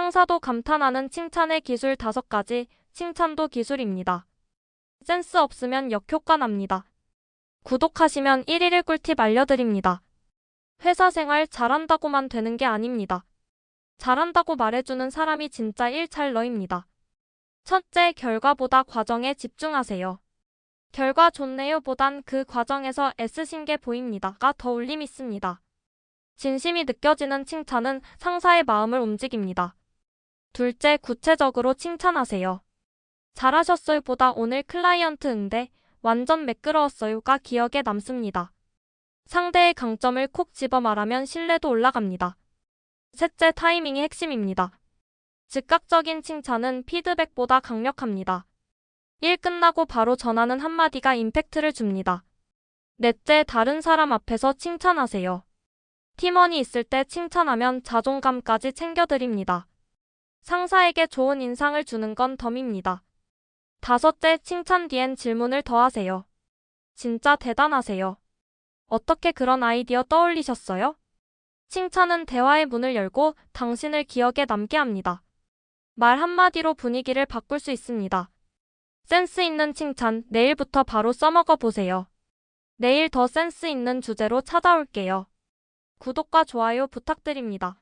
상사도 감탄하는 칭찬의 기술 5가지, 칭찬도 기술입니다. 센스 없으면 역효과 납니다. 구독하시면 1일 꿀팁 알려드립니다. 회사 생활 잘한다고만 되는 게 아닙니다. 잘한다고 말해주는 사람이 진짜 일찰러입니다. 첫째, 결과보다 과정에 집중하세요. 결과 좋네요 보단 그 과정에서 애쓰신 게 보입니다가 더 울림 있습니다. 진심이 느껴지는 칭찬은 상사의 마음을 움직입니다. 둘째, 구체적으로 칭찬하세요. 잘하셨어요 보다 오늘 클라이언트 응대 완전 매끄러웠어요가 기억에 남습니다. 상대의 강점을 콕 집어 말하면 신뢰도 올라갑니다. 셋째, 타이밍이 핵심입니다. 즉각적인 칭찬은 피드백보다 강력합니다. 일 끝나고 바로 전하는 한마디가 임팩트를 줍니다. 넷째, 다른 사람 앞에서 칭찬하세요. 팀원이 있을 때 칭찬하면 자존감까지 챙겨드립니다. 상사에게 좋은 인상을 주는 건 덤입니다. 다섯째, 칭찬 뒤엔 질문을 더하세요. 진짜 대단하세요. 어떻게 그런 아이디어 떠올리셨어요? 칭찬은 대화의 문을 열고 당신을 기억에 남게 합니다. 말 한마디로 분위기를 바꿀 수 있습니다. 센스 있는 칭찬 내일부터 바로 써먹어 보세요. 내일 더 센스 있는 주제로 찾아올게요. 구독과 좋아요 부탁드립니다.